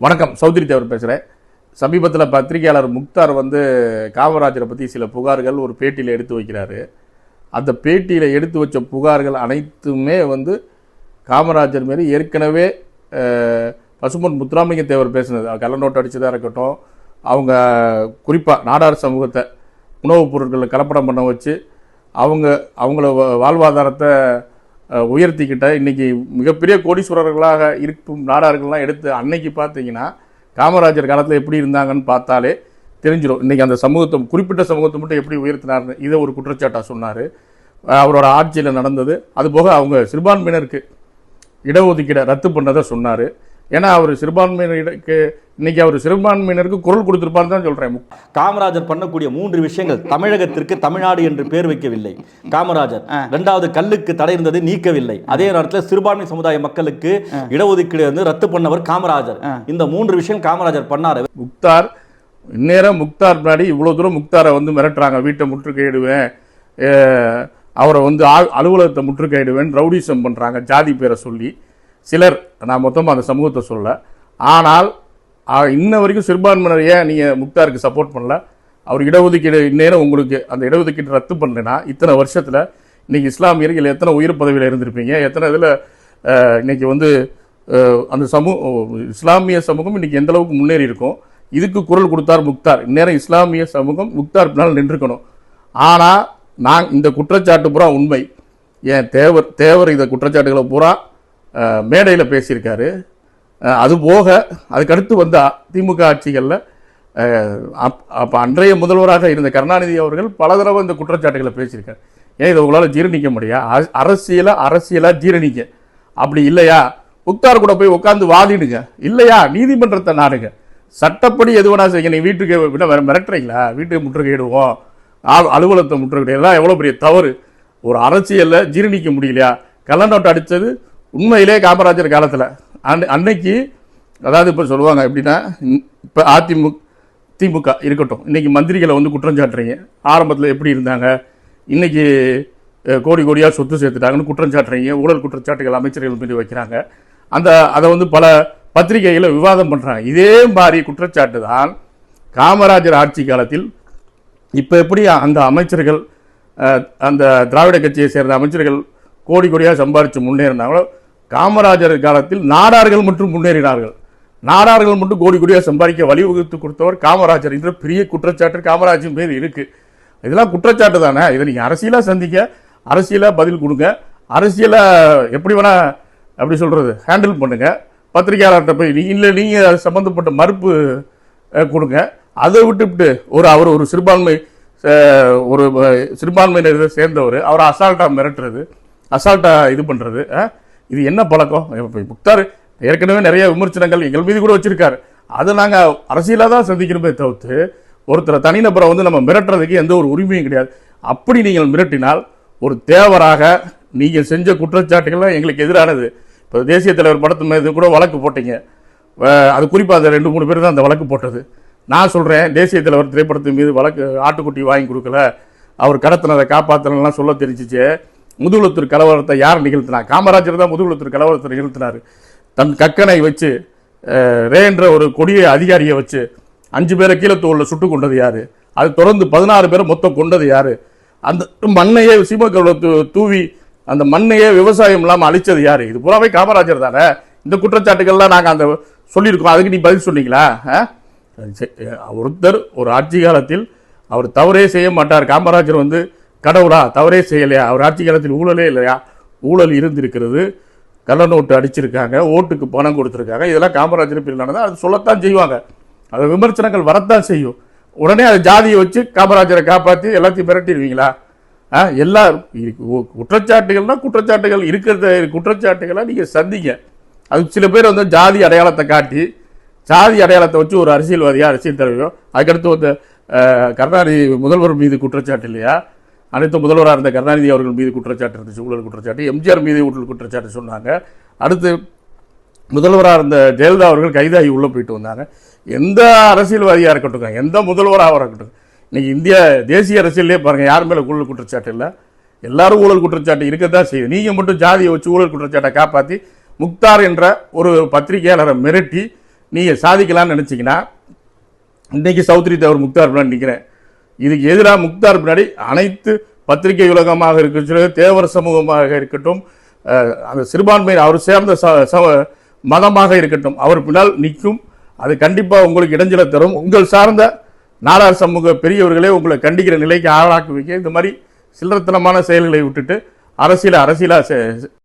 வணக்கம். சௌத்ரி தேவர் பேசுகிறேன் சமீபத்தில் பத்திரிகையாளர் முக்தார் வந்து காமராஜரை பற்றி சில புகார்கள் ஒரு பேட்டியில் எடுத்து வைக்கிறாரு. அந்த பேட்டியில் எடுத்து வச்ச புகார்கள் அனைத்துமே வந்து காமராஜர் மாரி ஏற்கனவே பசுமன் முத்துராமலிங்க தேவர் பேசினது. கள்ளநோட்டு அடித்ததாக இருக்கட்டும் அவங்க குறிப்பாக நாடார் சமூகத்தை உணவுப் பொருட்களை கலப்படம் பண்ண வச்சு அவங்க அவங்கள வாழ்வாதாரத்தை உயர்த்திக்கிட்ட இன்றைக்கி மிகப்பெரிய கோடீஸ்வரர்களாக இருக்கும் நாடார்கள்லாம் எடுத்து அன்னைக்கு பார்த்தீங்கன்னா காமராஜர் காலத்தில் எப்படி இருந்தாங்கன்னு பார்த்தாலே தெரிஞ்சிடும் இன்றைக்கி அந்த சமூகத்தை குறிப்பிட்ட சமூகத்தை மட்டும் எப்படி உயர்த்தினார்னு இதை ஒரு குற்றச்சாட்டாக சொன்னார். அவரோட ஆட்சியில் நடந்தது. அதுபோக அவங்க சிறுபான்மையினருக்கு இடஒதுக்கீடை ரத்து பண்ணதை சொன்னார். ஏன்னா அவர் சிறுபான்மையினருக்கு இன்னைக்கு அவர் சிறுபான்மையினருக்கு குரல் கொடுத்துருப்பான்னு தான் சொல்கிறேன் காமராஜர் பண்ணக்கூடிய மூன்று விஷயங்கள் தமிழகத்திற்கு தமிழ்நாடு என்று பேர் வைக்கவில்லை. காமராஜர் இரண்டாவது கல்லுக்கு தடை இருந்ததை நீக்கவில்லை. அதே நேரத்தில் சிறுபான்மை சமுதாய மக்களுக்கு இடஒதுக்கீடு வந்து ரத்து பண்ணவர் காமராஜர். இந்த மூன்று விஷயம் காமராஜர் பண்ணாரு. முக்தார் இந்நேரம் முக்தார் முன்னாடி இவ்வளோ தூரம் முக்தாரை வந்து மிரட்டுறாங்க. வீட்டை முற்றுகையிடுவேன் அவரை வந்து அலுவலகத்தை முற்றுகையிடுவேன் ரவுடிசம் பண்ணுறாங்க ஜாதி பேரை சொல்லி. சிலர் நான் மொத்தமாக அந்த சமூகத்தை சொல்ல ஆனால் இன்ன வரைக்கும் சிறுபான்மையினர் ஏன் நீங்கள் முக்தாருக்கு சப்போர்ட் பண்ணல? அவர் இடஒதுக்கீடு இந்நேரம் உங்களுக்கு அந்த இடஒதுக்கீடு ரத்து பண்ணலைன்னா இத்தனை வருஷத்தில் இன்னைக்கு இஸ்லாமியர்கள் எத்தனை உயிர் பதவியில் இருந்திருப்பீங்க? எத்தனை இதில் இன்னைக்கு வந்து அந்த சமூக இஸ்லாமிய சமூகம் இன்னைக்கு எந்த அளவுக்கு முன்னேறி இருக்கும்? இதுக்கு குரல் கொடுத்தார் முக்தார். இந்நேரம் இஸ்லாமிய சமூகம் முக்தார் பின்னால் நின்றுக்கணும். ஆனால் நான் இந்த குற்றச்சாட்டு பூரா உண்மை. ஏன் தேவர் தேவர் இந்த குற்றச்சாட்டுகளை பூரா மேடையில் பேசியிருக்காரு. அது போக அதுக்கடுத்து வந்த திமுக ஆட்சிகளில் அப்போ அன்றைய முதல்வராக இருந்த கருணாநிதி அவர்கள் பல தடவை இந்த குற்றச்சாட்டுகளை பேசியிருக்காரு. ஏன் இதை உங்களால் ஜீரணிக்க முடியா? அ- அரசியலாக ஜீரணிக்க அப்படி இல்லையா? முக்தார் கூட போய் உட்காந்து வாதிடுங்க. இல்லையா? நீதிமன்றத்தை நாடுங்க. சட்டப்படி எது வேணா செய்யுங்க. நீ வீட்டுக்கு விட மிரட்டுறீங்களா? வீட்டுக்கு முற்றுகையிடுவோம். அலுவலகத்தை முற்றுகையிடுவோம் எல்லாம் எவ்வளோ பெரிய தவறு. ஒரு அரசியலில் ஜீரணிக்க முடியலையா? கள்ளநோட்டு அடித்தது உண்மையிலே காமராஜர் காலத்தில் அன் அன்னைக்கு அதாவது இப்போ சொல்லுவாங்க எப்படின்னா இப்போ அதிமுக திமுக இருக்கட்டும் இன்றைக்கி மந்திரிகளை வந்து குற்றம் சாட்டுறீங்க. ஆரம்பத்தில் எப்படி இருந்தாங்க? இன்னைக்கு கோடி கோடியாக சொத்து சேர்த்துட்டாங்கன்னு குற்றம் சாட்டுறீங்க. ஊழல் குற்றச்சாட்டுகள் அமைச்சர்கள் மீது வைக்கிறாங்க. அந்த அதை வந்து பல பத்திரிகைகளில் விவாதம் பண்ணுறாங்க இதே மாதிரி குற்றச்சாட்டு தான் காமராஜர் ஆட்சி காலத்தில். இப்போ எப்படி அந்த அமைச்சர்கள் அந்த திராவிட கட்சியை சேர்ந்த அமைச்சர்கள் கோடி கோடியாக சம்பாரித்து முன்னேறினாங்களோ காமராஜர் காலத்தில் நாடார்கள் மட்டும் முன்னேறினார்கள். நாடார்கள் மட்டும் கோடி கோடியாக சம்பாதிக்க வழிவகுத்து கொடுத்தவர் காமராஜர். என்ற பெரிய குற்றச்சாட்டு காமராஜர் பேர் இருக்கு. இதெல்லாம் குற்றச்சாட்டு தானே? இதை நீங்கள் அரசியலாக சந்திக்க அரசியலாக பதில் கொடுங்க. அரசியலை எப்படி வேணால் அப்படி சொல்கிறது ஹேண்டில் பண்ணுங்கள் பத்திரிகையாளர்கிட்ட போய் நீ இல்லை நீங்கள் அது சம்மந்தப்பட்ட மறுப்பு கொடுங்க. அதை விட்டுவிட்டு ஒரு அவர் ஒரு சிறுபான்மை ஒரு சிறுபான்மையினர் சிறுபான்மையினரை சேர்ந்தவர். அவரை அசால்ட்டாக மிரட்டுறது அசால்ட்டாக இது பண்ணுறது இது என்ன பழக்கம்? முக்தார் ஏற்கனவே நிறைய விமர்சனங்கள் எங்கள் மீது கூட வச்சிருக்காரு. அதை நாங்கள் அரசியலாக தான் சந்திக்கணுமே தவிர்த்து ஒருத்தரை தனிநபரை வந்து நம்ம மிரட்டுறதுக்கு எந்த ஒரு உரிமையும் கிடையாது. அப்படி நீங்கள் மிரட்டினால் ஒரு தேவராக நீங்கள் செஞ்ச குற்றச்சாட்டுகள்லாம் எங்களுக்கு எதிரானது. இப்போ தேசிய தலைவர் படத்து மீது கூட வழக்கு போட்டீங்க. அது குறிப்பாக அந்த ரெண்டு மூணு பேர் தான் அந்த வழக்கு போட்டது. நான் சொல்கிறேன் தேசிய தலைவர் திரைப்படத்தின் மீது வழக்கு ஆட்டுக்குட்டி வாங்கி கொடுக்கல. அவர் கடத்தினதை காப்பாற்றலாம் சொல்ல தெரிஞ்சிச்சு. முதுகுளத்தூர் கலவரத்தை யார் நிகழ்த்தினா? காமராஜர் தான் முதுகுளத்தூர் கலவரத்தை நிகழ்த்தினார். தன் கக்கனை வச்சு ரேன்ற ஒரு கொடிய அதிகாரியை வச்சு அஞ்சு பேரை கீழே தோளில் சுட்டு கொண்டது யார்? அது தொடர்ந்து பதினாறு பேரை மொத்தம் கொண்டது யார்? அந்த மண்ணையே சீமக்கல்ல தூவி அந்த மண்ணையே விவசாயம் இல்லாமல் அழிச்சது யார்? இது பூராவே காமராஜர் தானே? இந்த குற்றச்சாட்டுகள்லாம் நாங்கள் அந்த சொல்லியிருக்கோம். அதுக்கு நீ பதில் சொன்னீங்களா? ஆ? ஒருத்தர் ஒரு ஆட்சி காலத்தில் அவர் தவறே செய்ய மாட்டார். காமராஜர் வந்து கடவுளா தவறே செய்யலையா? அவர் ஆட்சி காலத்தில் ஊழலே இல்லையா? ஊழல் இருந்திருக்கிறது. கள்ள நோட்டு அடிச்சிருக்காங்க ஓட்டுக்கு பணம் கொடுத்துருக்காங்க. இதெல்லாம் காமராஜர் பிரிலானது அது சொல்லத்தான் செய்வாங்க. அது விமர்சனங்கள் வரத்தான் செய்யும். உடனே அது ஜாதியை வச்சு காமராஜரை காப்பாற்றி எல்லாத்தையும் மிரட்டிடுவீங்களா ஆ எல்லாரும். குற்றச்சாட்டுகள்னால் குற்றச்சாட்டுகள்னா குற்றச்சாட்டுகள் இருக்கிறத குற்றச்சாட்டுகளை நீங்கள் சந்திங்க. அது சில பேர் வந்து ஜாதி அடையாளத்தை காட்டி ஜாதி அடையாளத்தை வச்சு ஒரு அரசியல்வாதியாக அரசியல் தலைவரோ அதுக்கடுத்து வந்து கருணாநிதி முதல்வர் மீது குற்றச்சாட்டு இல்லையா? அனைத்து முதல்வராக இருந்த கருணாநிதி அவர்கள் மீது குற்றச்சாட்டு இருந்துச்சு ஊழல் குற்றச்சாட்டு. எம்ஜிஆர் மீது ஊழல் குற்றச்சாட்டு சொன்னாங்க. அடுத்து முதல்வராக இருந்த ஜெயலலிதா அவர்கள் கைதாகி உள்ளே போயிட்டு வந்தாங்க. எந்த அரசியல்வாதியாக இருக்கட்டும் எந்த முதல்வராக இருக்கட்டும் இன்றைக்கி இந்திய தேசிய அரசியல்லே பாருங்கள் யார் மேலே ஊழல் குற்றச்சாட்டு இல்லை? எல்லாரும் ஊழல் குற்றச்சாட்டு இருக்க தான் செய்யுது நீங்கள் மட்டும் ஜாதியை வச்சு ஊழல் குற்றச்சாட்டை காப்பாற்றி முக்தார் என்ற ஒரு பத்திரிகையாளரை மிரட்டி நீங்கள் சாதிக்கலாம்னு நினச்சிங்கன்னா இன்றைக்கி சௌத்ரி தேவர் முக்தார் பின்னாடி நிற்கிறேன் இதுக்கு எதிராக முக்தார் பின்னாடி அனைத்து பத்திரிகை உலகமாக இருக்கட்டும் தேவர் சமூகமாக இருக்கட்டும் அந்த சிறுபான்மை அவர் சேர்ந்த ச- ச- மதமாக இருக்கட்டும் அவர் பின்னால் நிற்கும். அது கண்டிப்பாக உங்களுக்கு இடைஞ்சலை தரும். உங்கள் சார்ந்த நாடார் சமூக பெரியவர்களே உங்களை கண்டிக்கிற நிலைக்கு ஆளாக்கி வைக்க இந்த மாதிரி சில்லறத்தனமான செயல்களை விட்டுட்டு அரசியலை அரசியலாக